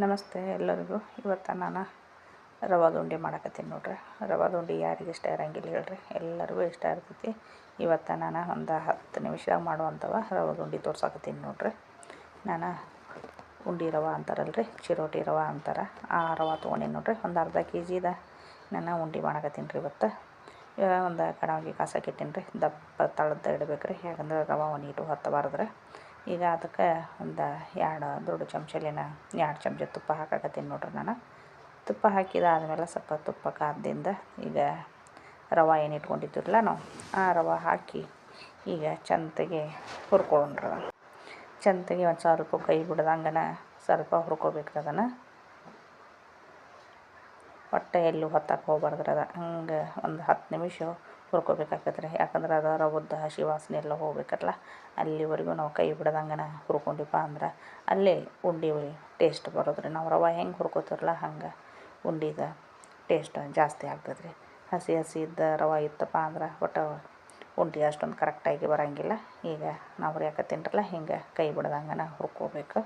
ನಮಸ್ತೆ ಎಲ್ಲರಿಗೂ. ಇವತ್ತು ನಾನು ರವಾದ ಉಂಡೆ ಮಾಡಕತ್ತೀನಿ ನೋಡ್ರಿ. ರವಾದ ಉಂಡೆ ಯಾರಿಗೆ ಇಷ್ಟ ಇರಂಗಿಲ್ಲ ಹೇಳ್ರಿ. ಎಲ್ಲರಿಗೂ ಇಷ್ಟ ಇರ್ತೈತಿ. ಇವತ್ತು ನಾನು ಒಂದು ಹತ್ತು ನಿಮಿಷದಾಗ ಮಾಡುವಂಥವ ರವಾದ ಉಂಡೆ ತೋರ್ಸಕತ್ತೀನಿ ನೋಡ್ರಿ. ನಾನು ಉಂಡೆ ರವೆ ಅಂತಾರಲ್ರಿ, ಚಿರೋಟಿ ರವೆ ಅಂತಾರ. ಆ ರವೆ ತೊಗೊಂಡೀನಿ ನೋಡ್ರಿ. ಒಂದು ಅರ್ಧ ಕೆ ಜಿದ ನಾನು ಉಂಡೆ ಮಾಡಕತ್ತೀನಿ ರೀ ಇವತ್ತು ಒಂದು ಕಡಾವಿಗೆ ಕಾಸಕ್ಕೆ ರೀ ದಪ್ಪ ತಳದ ಇಡ್ಬೇಕು ರೀ ಯಾಕಂದ್ರೆ ರವೆ ಇಟ್ಟು ಹತ್ತಬಾರ್ದು ಈಗ ಅದಕ್ಕೆ ಒಂದು ಎರಡು ದೊಡ್ಡ ಚಮಚಲಿನ, ಎರಡು ಚಮಚ ತುಪ್ಪ ಹಾಕಕತ್ತೀನಿ ನೋಡ್ರಿ ನಾನು. ತುಪ್ಪ ಹಾಕಿದಾದಮೇಲೆ ಸ್ವಲ್ಪ ತುಪ್ಪ ಕಾದಿಂದ ಈಗ ರವೆ ಏನು ಇಟ್ಕೊಂಡಿದ್ದಿರಲ್ಲ ನಾವು, ಆ ರವೆ ಹಾಕಿ ಈಗ ಚಂದಗೆ ಹುರ್ಕೊಳ್ಳೋಣ್ರಿ ಚಂದಗೆ ಒಂದು ಸ್ವಲ್ಪ ಕೈ ಬಿಡ್ದಂಗನ ಸ್ವಲ್ಪ ಹುರ್ಕೋಬೇಕ್ರಿ ಅದನ್ನು. ಒಟ್ಟು ಎಲ್ಲೂ ಹೊತ್ತಕ್ಕೆ ಹೋಗ್ಬಾರ್ದ್ರದ ಹಂಗೆ ಒಂದು ಹತ್ತು ನಿಮಿಷ ಹುರ್ಕೋಬೇಕಾಗತ್ತೆ ರೀ ಯಾಕಂದ್ರೆ ಅದು ಉದ್ದ ಹಸಿ ವಾಸನೆ ಎಲ್ಲ ಹೋಗ್ಬೇಕಲ್ಲ. ಅಲ್ಲಿವರೆಗೂ ನಾವು ಕೈ ಬಿಡ್ದಂಗನ ಹುರ್ಕೊಂಡಿಪ್ಪ ಅಂದ್ರೆ ಅಲ್ಲೇ ಉಂಡೆ ಟೇಸ್ಟ್ ಬರೋದು ರೀ ನಾವು ರವೆ ಹೆಂಗೆ ಹುರ್ಕೋತಿರಲ್ಲ ಹಂಗೆ ಉಂಡಿದ ಟೇಸ್ಟ್ ಜಾಸ್ತಿ ಆಗ್ತದೆ ರೀ ಹಸಿ ಹಸಿ ಇದ್ದ ರವೆ ಇತ್ತಪ್ಪ ಅಂದ್ರೆ ಒಟ್ಟು ಉಂಡೆ ಅಷ್ಟೊಂದು ಕರೆಕ್ಟಾಗಿ ಬರೋಂಗಿಲ್ಲ. ಈಗ ನಾವು ಹುರಿಯಾಕತ್ತೀನಲ್ಲ ಹಿಂಗೆ ಕೈ ಬಿಡ್ದಂಗನ ಹುರ್ಕೋಬೇಕು.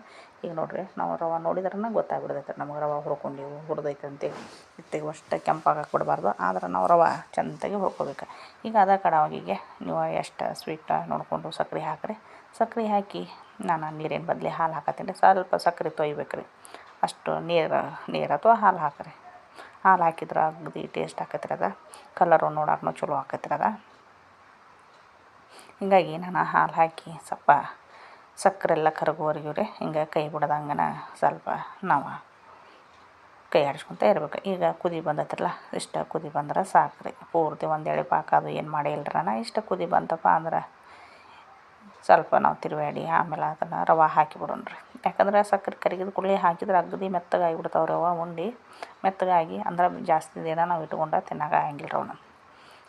ಈಗ ನೋಡಿರಿ, ನಾವು ರವೆ ನೋಡಿದ್ರನ ಗೊತ್ತಾಗ್ಬಿಡ್ತೈತೆ ನಮ್ಗೆ ರವೆ ಹುರ್ಕೊಂಡೀವಿ, ಹುರಿದೈತೆ ಅಂತೇಳಿ ಇತ್ತಿಗೆ ಅಷ್ಟು ಕೆಂಪಾಗಕ್ಕೆ ಬಿಡಬಾರ್ದು ಆದ್ರೆ ನಾವು ರವೆ ಚೆಂದಾಗಿ ಹುರ್ಕೋಬೇಕು. ಈಗ ಅದ ಕಡಾವಿಗೆ ನೀವು ಎಷ್ಟು ಸ್ವೀಟ್ ನೋಡಿಕೊಂಡು ಸಕ್ರೆ ಹಾಕಿರಿ. ಸಕ್ರೆ ಹಾಕಿ ನಾನು ನೀರಿನ ಬದಲಿ ಹಾಲು ಹಾಕತ್ತೀನಿ. ಸ್ವಲ್ಪ ಸಕ್ರೆ ತೊಯ್ಬೇಕು ರೀ ಅಷ್ಟು ನೀರು ನೀರು ಅಥವಾ ಹಾಲು ಹಾಕಿರಿ. ಹಾಲು ಹಾಕಿದ್ರೆ ಅಗ್ದಿ ಟೇಸ್ಟ್ ಹಾಕತ್ತಿರದ ಕಲರು ನೋಡೋಕ್ಕೂ ಚಲೋ ಹಾಕತ್ತಿರದ ಹಿಂಗಾಗಿ ನಾನು ಹಾಲು ಹಾಕಿ ಸ್ವಲ್ಪ ಸಕ್ಕರೆ ಎಲ್ಲ ಕರಗುವವರೆಗೂ ರೀ ಹಿಂಗೆ ಕೈ ಬಿಡ್ದಂಗನ ಸ್ವಲ್ಪ ನಾವು ಕೈ ಆಡಿಸ್ಕೊತ ಇರ್ಬೇಕು. ಈಗ ಕುದಿ ಬಂದತ್ರಲ್ಲ ಇಷ್ಟು ಕುದಿ ಬಂದ್ರೆ ಸಾಕು ರೀ ಪೂರ್ತಿ ಎಳೆ ಪಾಕ ಅದು ಏನು ಮಾಡೇ ಇಲ್ರಿ ನಾನು ಇಷ್ಟು ಕುದಿ ಬಂತಪ್ಪ ಅಂದ್ರೆ ಸ್ವಲ್ಪ ನಾವು ತಿರುವಾಡಿ ಆಮೇಲೆ ಅದನ್ನು ರವೆ ಹಾಕಿಬಿಡೋಣ ರೀ ಯಾಕಂದ್ರೆ ಸಕ್ಕರೆ ಕರಗಿದ ಕೂಡಲೇ ಹಾಕಿದ್ರೆ ಅಗದಿ ಮೆತ್ತಗಾಗಿ ಬಿಡ್ತಾವೆ ರವೆ ಉಂಡೆ. ಮೆತ್ತಗಾಗಿ ಅಂದ್ರೆ ಜಾಸ್ತಿ ದಿನ ನಾವು ಇಟ್ಕೊಂಡು ತಿನ್ನೋಕೆ ಆಗಂಗಿಲ್ಲ ರೀ ಅವನ್ನ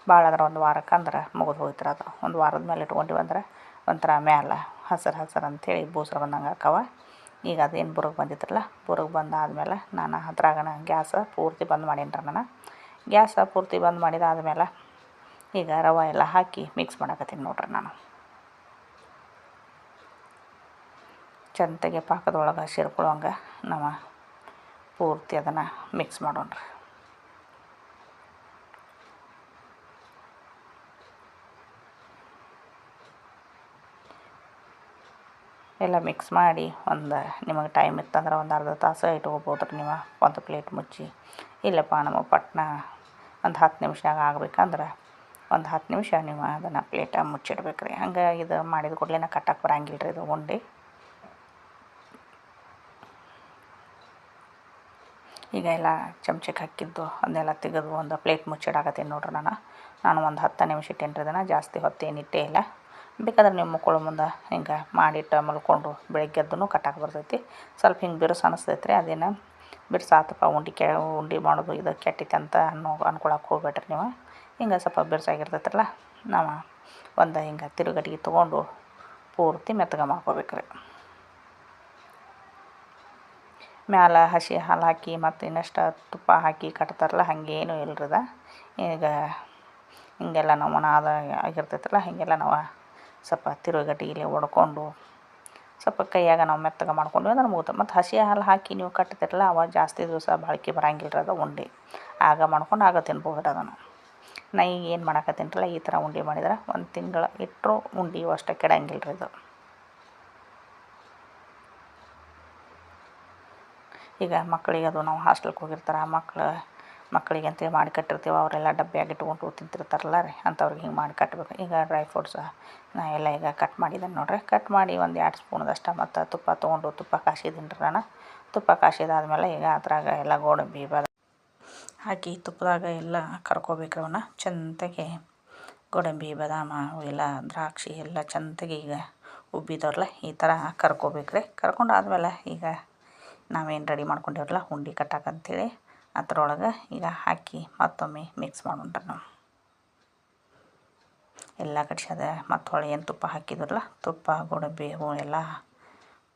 ಭಾಳ ಆದ್ರೆ ಒಂದು ವಾರಕ್ಕೆ ಅಂದ್ರೆ ಮುಗಿದು ಹೋಯ್ತು ಅದು. ಒಂದು ವಾರದ ಮೇಲೆ ಇಟ್ಕೊಂಡ್ವಿ ಅಂದ್ರೆ ಒಂಥರ ಮ್ಯಾಲೆ ಹಸಿರು ಹಸಿರು ಅಂಥೇಳಿ ಬೂಸ್ರ ಬಂದಂಗೆ ಆಕ್ಕವ. ಈಗ ಅದೇನು ಬುರುಗು ಬಂದಿತ್ತಲ್ಲ, ಬುರುಗು ಬಂದಾದ್ಮೇಲೆ ನಾನು ಅದ್ರಾಗನ ಗ್ಯಾಸ ಪೂರ್ತಿ ಬಂದ್ ಮಾಡೀನಿ ರೀ ನಾನು. ಗ್ಯಾಸ ಪೂರ್ತಿ ಬಂದ್ ಮಾಡಿದಾದ್ಮೇಲೆ ಈಗ ರವೆ ಎಲ್ಲ ಹಾಕಿ ಮಿಕ್ಸ್ ಮಾಡಕತ್ತೀನಿ ನೋಡ್ರಿ ನಾನು. ಚಂದಗೆ ಪಾಕದೊಳಗೆ ಸೇರ್ಕೊಳ್ಳೋಂಗೆ ನಾವು ಪೂರ್ತಿ ಅದನ್ನು ಮಿಕ್ಸ್ ಮಾಡೋಣ ಎಲ್ಲ ಮಿಕ್ಸ್ ಮಾಡಿ ಒಂದು ನಿಮಗೆ ಟೈಮ್ ಇತ್ತಂದ್ರೆ ಒಂದು ಅರ್ಧ ತಾಸು ಇಟ್ಕೊಬೋದು ರೀ ನೀವು. ಒಂದು ಪ್ಲೇಟ್ ಮುಚ್ಚಿ. ಇಲ್ಲಪ್ಪ ನಮಗೆ ಪಟ್ನ ಒಂದು ಹತ್ತು ನಿಮಿಷದಾಗ ಆಗ್ಬೇಕಂದ್ರೆ ಒಂದು ಹತ್ತು ನಿಮಿಷ ನೀವು ಅದನ್ನು ಪ್ಲೇಟ ಮುಚ್ಚಿಡ್ಬೇಕು ರೀ ಹಂಗೆ ಇದು ಮಾಡಿದ ಕೂಡಲೇ ಕಟ್ಟಕ್ಕೆ ಬರಂಗಿಲ್ಲ ರೀ ಇದು ಉಂಡೆ. ಈಗ ಎಲ್ಲ ಚಮಚಕ್ಕೆ ಹಾಕಿದ್ದು ಅದನ್ನೆಲ್ಲ ತೆಗೆದು ಒಂದು ಪ್ಲೇಟ್ ಮುಚ್ಚಿಡಾಕತ್ತೀನಿ ನೋಡ್ರಿ ನಾನು. ನಾನು ಒಂದು ಹತ್ತು ನಿಮಿಷ ಇಟ್ಟೇನಿ ರೀ ಅದನ್ನು ಜಾಸ್ತಿ ಹೊತ್ತೇನು ಇಟ್ಟೇ ಇಲ್ಲ. ಬೇಕಾದ್ರೆ ನೀವು ಮಕ್ಕಳು ಮುಂದೆ ಹಿಂಗೆ ಮಾಡಿಟ್ಟು ಮಲ್ಕೊಂಡು ಬೆಳಗ್ಗೆ ಎದ್ದು ಕಟ್ಟಕ್ಕೆ ಬರ್ತೈತಿ. ಸ್ವಲ್ಪ ಹಿಂಗೆ ಬಿರುಸು ಅನಿಸ್ತೈತೆ ರೀ ಅದೇನು ಬಿರ್ಸು ಆತಪ್ಪ, ಉಂಡೆ ಕೆ, ಉಂಡೆ ಮಾಡೋದು ಇದು ಕೆಟ್ಟೈತೆ ಅಂತ ಅನ್ನೋ ಅನ್ಕೊಳಕ್ಕೆ ಹೋಗ್ಬೇಡ್ರಿ ನೀವು. ಹಿಂಗೆ ಸ್ವಲ್ಪ ಬಿರುಸಾಗಿರ್ತೈತಲ್ಲ ನಾವು ಒಂದು ಹಿಂಗೆ ತಿರುಗಟ್ಟಿಗೆ ತೊಗೊಂಡು ಪೂರ್ತಿ ಮೆತ್ತಗೆ ಮಾಡ್ಕೋಬೇಕು ರೀ ಮ್ಯಾಲೆ ಹಸಿ ಹಾಲು ಹಾಕಿ ಮತ್ತು ಇನ್ನಷ್ಟು ತುಪ್ಪ ಹಾಕಿ ಕಟ್ತಾರಲ್ಲ, ಹಾಗೇನು ಇಲ್ರದ. ಈಗ ಹಿಂಗೆಲ್ಲ ನಾವು ಆದ ಆಗಿರ್ತೈತಲ್ಲ ಹೀಗೆಲ್ಲ ನಾವು ಸ್ವಲ್ಪ ಇಲ್ಲಿ ಒಡ್ಕೊಂಡು, ಸ್ವಲ್ಪ ಕೈಯಾಗ ನಾವು ಮೆತ್ತಗೆ ಮಾಡ್ಕೊಂಡ್ವಿ ಅಂದ್ರೆ ಮುಗಿತು. ಮತ್ತು ಹಸಿ ಹಾಲು ಹಾಕಿ ನೀವು ಕಟ್ತಿರಲ್ಲ, ಅವಾಗ ಜಾಸ್ತಿ ದಿವಸ ಬಾಳಿಕೆ ಬರಂಗಿಲ್ಲ ರೀ ಅದು ಉಂಡೆ. ಆಗ ಮಾಡ್ಕೊಂಡು ಆಗ ತಿನ್ಬೋದು ರೀ ಅದನ್ನು. ನಾ ಈಗ ಏನು ಮಾಡಕತ್ತೀನಲ್ಲ ಈ ಥರ ಉಂಡೆ ಮಾಡಿದ್ರೆ ಒಂದು ತಿಂಗಳು ಇಟ್ಟರು ಉಂಡೆ ಅಷ್ಟೇ ಕೆಡಂಗಿಲ್ಲ ರೀ ಇದು. ಈಗ ಮಕ್ಕಳಿಗೆ ಅದು ನಾವು ಹಾಸ್ಟೆಲ್ಗೆ ಹೋಗಿರ್ತಾರೆ ಆ ಮಕ್ಳು ಮಕ್ಕಳಿಗೆ ಅಂತೇಳಿ ಮಾಡಿ ಕಟ್ಟಿರ್ತೀವಿ, ಅವರೆಲ್ಲ ಡಬ್ಬಿಯಾಗ ಇಟ್ಕೊಂಡು ತಿಂತಿರ್ತಾರಲ್ಲ ರೀ, ಅಂಥವ್ರಿಗೆ ಹಿಂಗೆ ಮಾಡಿ ಕಟ್ಟಬೇಕು ಈಗ ಡ್ರೈ ಫ್ರೂಟ್ಸ್ ನಾ ಎಲ್ಲ ಈಗ ಕಟ್ ಮಾಡಿದ್ದೇನೆ ನೋಡಿರಿ. ಕಟ್ ಮಾಡಿ ಒಂದು ಎರಡು ಸ್ಪೂನದಷ್ಟು ಮತ್ತು ತುಪ್ಪ ತೊಗೊಂಡು, ತುಪ್ಪ ಕಾಸಿದ್ದೀನಿ ರೀ ನಾನು. ತುಪ್ಪ ಕಾಸಿದಾದ್ಮೇಲೆ ಈಗ ಅದ್ರಾಗ ಎಲ್ಲ ಗೋಡಂಬಿ ಬದ ಹಾಕಿ ತುಪ್ಪದಾಗ ಎಲ್ಲ ಕರ್ಕೋಬೇಕು ಅವನ್ನ ಚೆಂದಾಗಿ ಗೋಡಂಬಿ, ಬಾದಾಮ ಎಲ್ಲ ದ್ರಾಕ್ಷಿ ಎಲ್ಲ ಚೆಂದಾಗಿ ಈಗ ಉಬ್ಬಿದವ್ರಲ್ಲ, ಈ ಥರ ಕರ್ಕೋಬೇಕು ರೀ ಕರ್ಕೊಂಡು ಆದಮೇಲೆ ಈಗ ನಾವೇನು ರೆಡಿ ಮಾಡ್ಕೊಂಡಿವ್ರಲ್ಲ ಉಂಡೆ ಕಟ್ಟಕ್ಕಂತೇಳಿ ಅದ್ರೊಳಗೆ ಈಗ ಹಾಕಿ ಮತ್ತೊಮ್ಮೆ ಮಿಕ್ಸ್ ಮಾಡೋಣ್ರಿ ನಾವು. ಎಲ್ಲ ಕಡ್ಸದ ಮತ್ತು ಹೊಳೆ ಏನು ತುಪ್ಪ ಹಾಕಿದ್ರಲ್ಲ, ತುಪ್ಪ ಗೋಡಂಬಿ ಹೂ ಎಲ್ಲ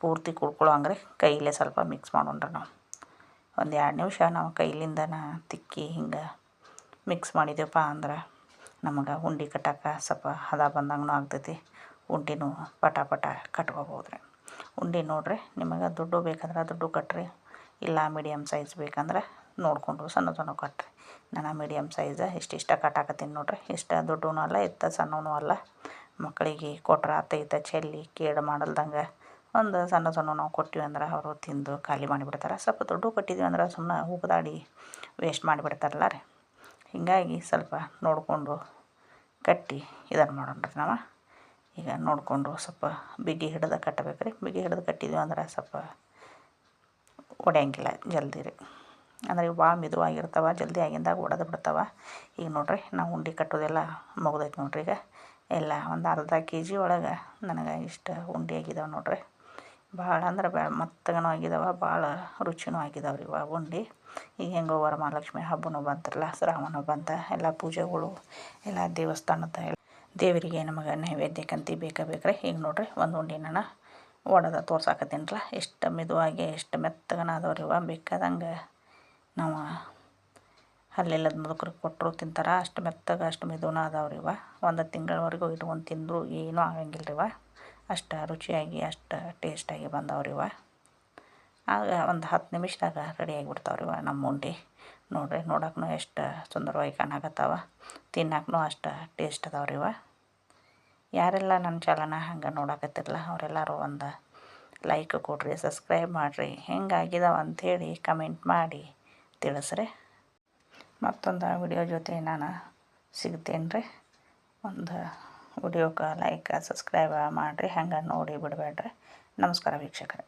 ಪೂರ್ತಿ ಕುಡ್ಕೊಳ್ಳೋ ಅಂದರೆ ಕೈಲೇ ಸ್ವಲ್ಪ ಮಿಕ್ಸ್ ಮಾಡೋಣ್ರಿ ನಾವು. ಒಂದು ಎರಡು ನಿಮಿಷ ನಾವು ಕೈಲಿಂದನ ತಿಕ್ಕಿ ಹಿಂಗೆ ಮಿಕ್ಸ್ ಮಾಡಿದೆವಪ್ಪ ಅಂದ್ರೆ ನಮಗೆ ಉಂಡೆ ಕಟ್ಟಕ್ಕೆ ಸ್ವಲ್ಪ ಹದ ಬಂದಂಗೂ ಆಗ್ತೈತಿ, ಉಂಡೆನೂ ಪಟ ಪಟ ಕಟ್ಕೋಬೋದು ರೀ ಉಂಡೆ ನೋಡಿರಿ ನಿಮಗೆ ದುಡ್ಡು ಬೇಕಂದ್ರೆ ದುಡ್ಡು ಕಟ್ಟಿರಿ ಇಲ್ಲ ಮೀಡಿಯಮ್ ಸೈಜ್ ಬೇಕಂದ್ರೆ ನೋಡಿಕೊಂಡು ಸಣ್ಣ ಸಣ್ಣ ಕಟ್ರಿ ನಾನು ಮೀಡಿಯಮ್ ಸೈಜ ಇಷ್ಟಿಷ್ಟ ಕಟ್ಟಾಕತ್ತೀನಿ ನೋಡ್ರಿ. ಇಷ್ಟ ದೊಡ್ಡವೂ ಅಲ್ಲ ಇತ್ತ ಸಣ್ಣವೂ ಅಲ್ಲ. ಮಕ್ಕಳಿಗೆ ಕೊಟ್ರೆ ಆತ ಈತ ಚೆಲ್ಲಿ ಕೇಡು ಮಾಡಲ್ದಂಗೆ ಒಂದು ಸಣ್ಣ ಸಣ್ಣ ನಾವು ಕೊಟ್ಟಿವಿ ಅಂದ್ರೆ ಅವರು ತಿಂದು ಖಾಲಿ ಮಾಡಿಬಿಡ್ತಾರೆ. ಸ್ವಲ್ಪ ದೊಡ್ಡ ಕೊಟ್ಟಿದ್ವಿ ಅಂದ್ರೆ ಸುಮ್ಮನೆ ಉಗ್ದಾಡಿ ವೇಸ್ಟ್ ಮಾಡಿಬಿಡ್ತಾರಲ್ಲ ರೀ. ಹೀಗಾಗಿ ಸ್ವಲ್ಪ ನೋಡಿಕೊಂಡು ಕಟ್ಟಿ ಇದನ್ನು ಮಾಡೋಣ ರೀ ನಾವು. ಈಗ ನೋಡಿಕೊಂಡು ಸ್ವಲ್ಪ ಬಿಗಿ ಹಿಡ್ದು ಕಟ್ಟಬೇಕು ರೀ ಬಿಗಿ ಹಿಡ್ದು ಕಟ್ಟಿದ್ವಿ ಅಂದ್ರೆ ಸ್ವಲ್ಪ ಒಡೆಯಂಗಿಲ್ಲ ಜಲ್ದಿ ರೀ. ಅಂದ್ರೆ ಇವು ಭಾಳ ಮೆದುವಾಗಿರ್ತಾವೆ, ಜಲ್ದಿ ಆಗಿಂದಾಗ ಒಡೆದು ಬಿಡ್ತಾವೆ. ಈಗ ನೋಡಿರಿ, ನಾವು ಉಂಡೆ ಕಟ್ಟೋದೆಲ್ಲ ಮುಗ್ದೈತೆ ನೋಡಿರಿ ಈಗ. ಎಲ್ಲ ಒಂದು ಅರ್ಧ ಕೆ ಜಿ ಒಳಗೆ ನನಗೆ ಇಷ್ಟು ಉಂಡೆ ಆಗಿದಾವೆ ನೋಡಿರಿ. ಭಾಳ ಅಂದ್ರೆ ಭಾಳ ಮತ್ತಗನೂ ಆಗಿದಾವೆ, ಭಾಳ ರುಚಿನೂ ಆಗಿದಾವೆ ರೀ ಇವಾಗ ಉಂಡೆ. ಈಗ ಹೆಂಗೋ ವರಮಹಾಲಕ್ಷ್ಮಿ ಹಬ್ಬನೂ ಬಂತಲ್ಲ, ಶ್ರಾವಣ ಬಂತ, ಎಲ್ಲ ಪೂಜೆಗಳು, ಎಲ್ಲ ದೇವಸ್ಥಾನದ ದೇವರಿಗೆ ನಮಗೆ ನೈವೇದ್ಯಕ್ಕಂತ ಬೇಕೇ ಬೇಕು ರೀ ಈಗ ನೋಡಿರಿ, ಒಂದು ಉಂಡೆ ನಾನ ಒಡೆದ ತೋರ್ಸಾಕತ್ತೀನಲ್ಲ ಎಷ್ಟು ಮೆದುವಾಗಿ, ಎಷ್ಟು ಮೆತ್ತಗನ ಅದಾವೆ ರೀ ಇವು ಬೇಕಾದಂಗೆ ನಾವು ಹಲ್ಲಿಲ್ಲದ ಮುದುಕರಿಗೆ ಕೊಟ್ಟರು ತಿಂತಾರೆ, ಅಷ್ಟು ಮೆತ್ತಗೆ ಅಷ್ಟು ಮೆದುನ ಅದಾವೆ ಇವ. ಒಂದು ತಿಂಗಳವರೆಗೂ ಇಟ್ಕೊಂಡು ತಿಂದರೂ ಏನೂ ಆಗಂಗಿಲ್ಲ ಇವು. ಅಷ್ಟು ರುಚಿಯಾಗಿ, ಅಷ್ಟು ಟೇಸ್ಟಾಗಿ ಬಂದಾವೆ ಇವು. ಆಗ ಒಂದು ಹತ್ತು ನಿಮಿಷದಾಗ ರೆಡಿ ಆಗಿಬಿಡ್ತಾವೆ ರೀ ನಮ್ಮ ಉಂಡೆ. ನೋಡಿರಿ ನೋಡಕ್ಕೂ ಎಷ್ಟು ಸುಂದರವಾಗಿ ಕಾಣಕತ್ತಾವ. ತಿನ್ನಕ್ಕೂ ಅಷ್ಟು ಟೇಸ್ಟ್ ಅದಾವೆ ಇವು. ಯಾರೆಲ್ಲ ನನ್ನ ಚಾಲನ ಹಂಗೆ ನೋಡಕತ್ತಿರಲ್ಲ ಅವರೆಲ್ಲರೂ ಒಂದು ಲೈಕ್ ಕೊಡಿರಿ ಸಬ್ಸ್ಕ್ರೈಬ್ ಮಾಡಿರಿ. ಹೆಂಗಾಗಿದಾವೆ ಅಂಥೇಳಿ ಕಮೆಂಟ್ ಮಾಡಿ. ತಿಳಿಸ್ರಿ. ಮತ್ತೊಂದು ವಿಡಿಯೋ ಜೊತೆ ನಾನು ಸಿಗ್ತೇನೆ ರೀ ಒಂದು ವಿಡಿಯೋಕ್ಕೆ ಲೈಕ್ ಸಬ್ಸ್ಕ್ರೈಬ್ ಮಾಡಿರಿ. ಹಂಗೆ ನೋಡಿ ಬಿಡಬೇಡ್ರಿ. ನಮಸ್ಕಾರ ವೀಕ್ಷಕರೇ.